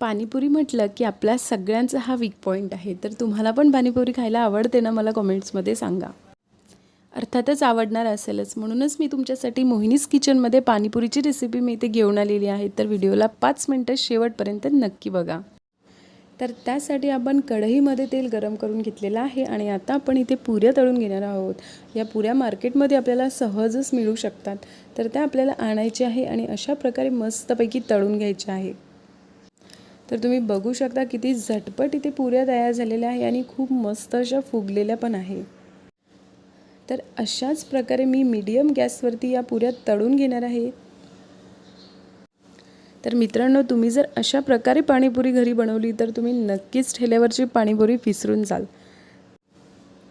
पाणीपुरी म्हटलं की आपल्या सगळ्यांचा हा वीक पॉईंट आहे. तर तुम्हाला पण पाणीपुरी खायला आवडते ना? मला कमेंट्समध्ये सांगा. अर्थातच आवडणार असेलच. म्हणूनच मी तुमच्यासाठी मोहिनीस किचनमध्ये पाणीपुरीची रेसिपी मी इथे घेऊन आलेली आहे. तर व्हिडिओला पाच मिनटं शेवटपर्यंत नक्की बघा. तर त्यासाठी आपण कढईमध्ये तेल गरम करून घेतलेलं आहे आणि आता आपण इथे पुऱ्या तळून घेणार आहोत. या पुऱ्या मार्केटमध्ये आपल्याला सहजच मिळू शकतात. तर त्या आपल्याला आणायच्या आहे आणि अशा प्रकारे मस्तपैकी तळून घ्यायच्या आहे. तर तुम्ही बघू शकता किती झटपट इथे पुऱ्या तयार झालेल्या आहे आणि खूप मस्त अशा फुगलेल्या पण आहे. तर अशाच प्रकारे मी मीडियम गॅसवरती या पुऱ्या तळून घेणार आहे. तर मित्रांनो तुम्ही जर अशा प्रकारे पाणीपुरी घरी बनवली तर तुम्ही नक्कीच ठेल्यावरची पाणीपुरी विसरून जाल.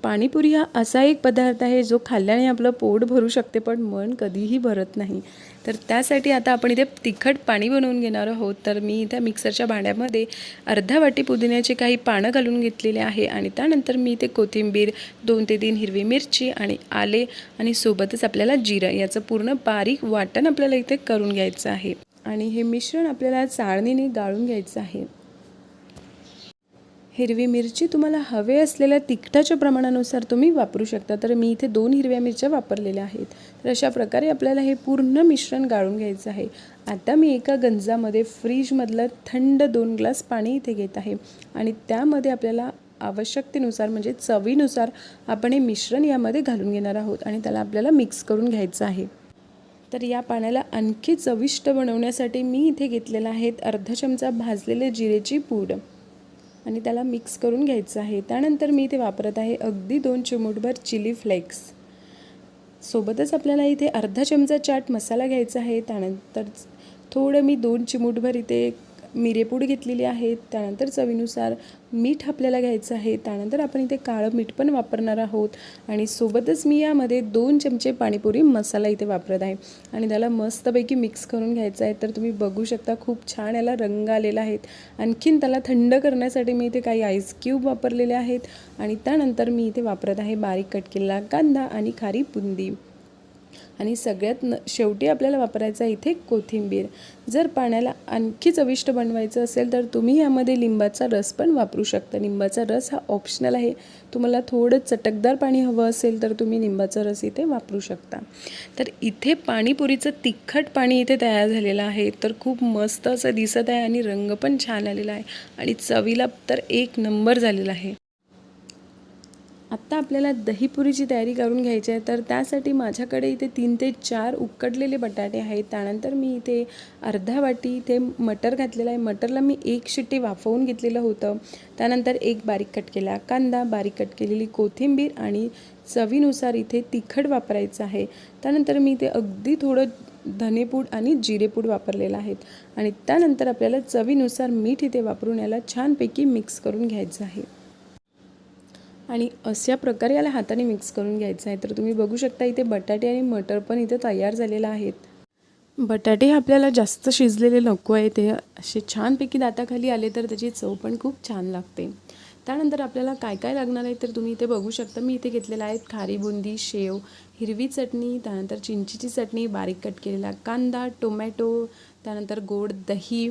पाणीपुरी हा असा एक पदार्थ आहे जो खाल्ल्याने आपलं पोट भरू शकते पण मन कधीही भरत नाही. तर त्यासाठी आता आपण इथे तिखट पाणी बनवून घेणार आहोत. तर मी इथे मिक्सरच्या भांड्यामध्ये अर्धा वाटी पुदिन्याचे काही पानं घालून घेतलेले आहे आणि त्यानंतर मी इथे कोथिंबीर दोन ते तीन हिरवी मिरची आणि आले आणि सोबतच आपल्याला जिरं याचं पूर्ण बारीक वाटण आपल्याला इथे करून घ्यायचं आहे. आणि हे मिश्रण आपल्याला चाळणीने गाळून घ्यायचं आहे. हिरवी मिरची तुम्हाला हवे असलेल्या तिखटाच्या प्रमाणानुसार तुम्ही वापरू शकता. तर मी इथे दोन हिरव्या मिरच्या वापरलेल्या आहेत. तर अशा प्रकारे आपल्याला हे पूर्ण मिश्रण गाळून घ्यायचं आहे. आता मी एका गंजामध्ये फ्रीजमधलं थंड दोन ग्लास पाणी इथे घेत आहे. आणि त्यामध्ये आपल्याला आवश्यकतेनुसार म्हणजे चवीनुसार आपण हे मिश्रण यामध्ये घालून घेणार आहोत आणि त्याला आपल्याला मिक्स करून घ्यायचं आहे. तर या पाण्याला आणखी चविष्ट बनवण्यासाठी मी इथे घेतलेला आहे अर्धा चमचा भाजलेले जिरेची पूड. आणि त्याला मिक्स करून घ्यायचं आहे. त्यानंतर मी इथे वापरत आहे अगदी दोन चिमूटभर चिली फ्लेक्स. सोबतच आपल्याला इथे अर्धा चमचा चाट मसाला घ्यायचा आहे. त्यानंतर थोडं मी दोन चिमूटभर इथे मिरेपूड घेतलेली आहे त्यानंतर चवीनुसार मीठ आपल्याला घ्यायचं आहे. त्यानंतर आपण इथे काळं मीठ पण वापरणार आहोत. आणि सोबतच मी यामध्ये दोन चमचे पाणीपुरी मसाला इथे वापरत आहे. आणि त्याला मस्तपैकी मिक्स करून घ्यायचं आहे. तर तुम्ही बघू शकता खूप छान याला रंग आलेला आहेत आणखीन त्याला थंड करण्यासाठी मी इथे काही आईस क्यूब वापरलेले आहेत. आणि त्यानंतर मी इथे वापरत आहे बारीक कट केलेला कांदा आणि खारी बुंदी. आणि सगळ्यात न शेवटी आपल्याला वापरायचा इथे कोथिंबीर. जर पाण्याला आणखी चविष्ट बनवायचं असेल तर तुम्ही यामध्ये लिंबाचा रस पण वापरू शकता. लिंबाचा रस हा ऑप्शनल आहे. तुम्हाला थोडं चटकदार पाणी हवं असेल तर तुम्ही लिंबाचा रस इथे वापरू शकता. तर इथे पाणीपुरीचं तिखट पाणी इथे तयार झालेलं आहे. तर खूप मस्त असं दिसत आहे आणि रंग पण छान आलेला आहे. आणि चवीला तर एक नंबर झालेला आहे. आत्ता आपल्याला दहीपुरीची तयारी करून घ्यायची आहे तर त्यासाठी माझ्याकडे इथे तीन ते चार उकडलेले बटाटे आहेत. त्यानंतर मी इथे अर्धा वाटी इथे मटर घातलेला आहे. मटरला मी एक शिट्टी वाफवून घेतलेलं होतं. त्यानंतर एक बारीक कट केला कांदा बारीक कट केलेली कोथिंबीर आणि चवीनुसार इथे तिखट वापरायचं आहे. त्यानंतर मी इथे अगदी थोडं धनेपूड आणि जिरेपूड वापरलेलं आहेत आणि त्यानंतर आपल्याला चवीनुसार मीठ इथे वापरून याला छानपैकी मिक्स करून घ्यायचं आहे. आणि अशा प्रकारे याला हाताने मिक्स करून घ्यायचं आहे. तर तुम्ही बघू शकता इथे बटाटे आणि मटर पण इथे तयार झालेलं आहेत. बटाटे आपल्याला जास्त शिजलेले नको आहे. ते असे छानपैकी दाताखाली आले तर त्याची चव पण खूप छान लागते. त्यानंतर आपल्याला काय काय लागणार आहे तर तुम्ही इथे बघू शकता. मी इथे घेतलेलं आहे खारी बुंदी शेव हिरवी चटणी त्यानंतर चिंचीची चटणी बारीक कट केलेला कांदा टोमॅटो त्यानंतर गोड दही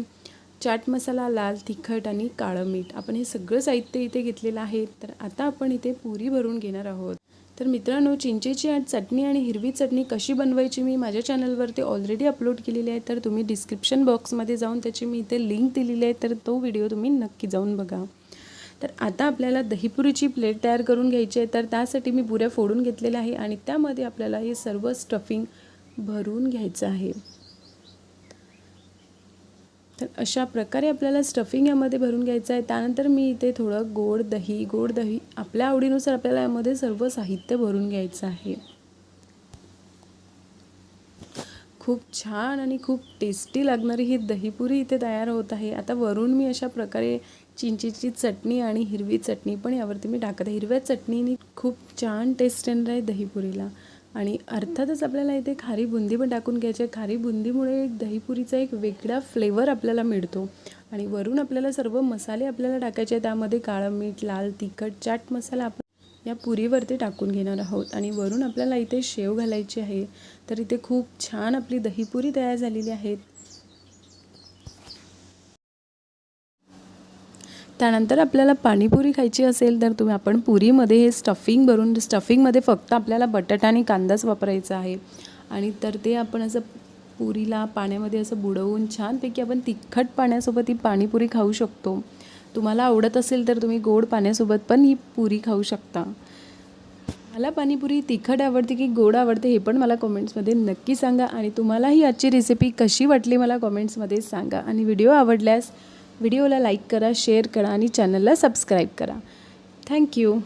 चाट मसाला लाल तिखट आणि काळं मीठ. आपण हे सगळं साहित्य इथे घेतलेलं आहे. तर आता आपण इथे पुरी भरून घेणार आहोत. तर मित्रांनो चिंचेची चटणी आणि हिरवी चटणी कशी बनवायची मी माझ्या चॅनलवरती ऑलरेडी अपलोड केलेली आहे. तर तुम्ही डिस्क्रिप्शन बॉक्समध्ये जाऊन त्याची मी इथे लिंक दिलेली आहे. तर तो व्हिडिओ तुम्ही नक्की जाऊन बघा. तर आता आपल्याला दहीपुरीची प्लेट तयार करून घ्यायची आहे. तर त्यासाठी मी पुऱ्या फोडून घेतलेल्या आहे आणि त्यामध्ये आपल्याला हे सर्व स्टफिंग भरून घ्यायचं आहे. तर अशा प्रकारे आपल्याला स्टफिंग यामध्ये भरून घ्यायचं आहे. त्यानंतर मी इथे थोडं गोड दही गोड दही आपल्या आवडीनुसार आपल्याला यामध्ये सर्व साहित्य भरून घ्यायचं आहे. खूप छान आणि खूप टेस्टी लागणारी ही दहीपुरी इथे तयार होत आहे. आता वरून मी अशा प्रकारे चिंचेची चटणी आणि हिरवी चटणी पण यावरती मी टाकत आहे. हिरव्या चटणीने खूप छान टेस्ट येणार आहे दहीपुरीला. आणि अर्थातच आपल्याला इथे खारी बुंदी पण टाकून घ्यायची आहे. खारी बुंदीमुळे एक दहीपुरीचा एक वेगळा फ्लेवर आपल्याला मिळतो. आणि वरून आपल्याला सर्व मसाले आपल्याला टाकायचे आहे त्यामध्ये काळं मीठ लाल तिखट चाट मसाला आपण या पुरीवरती टाकून घेणार आहोत. आणि वरून आपल्याला इथे शेव घालायची आहे. तर इथे खूप छान आपली दहीपुरी तयार झालेली आहेत त्यानंतर आपल्याला पाणीपुरी खायची असेल तर तुम्ही आपण पुरीमध्ये हे स्टफिंग भरून स्टफिंगमध्ये फक्त आपल्याला बटाटा आणि कांदाच वापरायचा आहे. आणि तर ते आपण असं पुरीला पाण्यामध्ये असं बुडवून छानपैकी आपण तिखट पाण्यासोबत ही पाणीपुरी खाऊ शकतो. तुम्हाला आवडत असेल तर तुम्ही गोड पाण्यासोबत पण ही पुरी खाऊ शकता. मला पाणीपुरी तिखट आवडते की गोड आवडते हे पण मला कॉमेंट्समध्ये नक्की सांगा आणि तुम्हाला ही आजची रेसिपी कशी वाटली मला कॉमेंट्समध्ये सांगा. आणि व्हिडिओ आवडल्यास व्हिडिओला लाईक करा शेअर करा आणि चॅनलला सबस्क्राईब करा. थँक्यू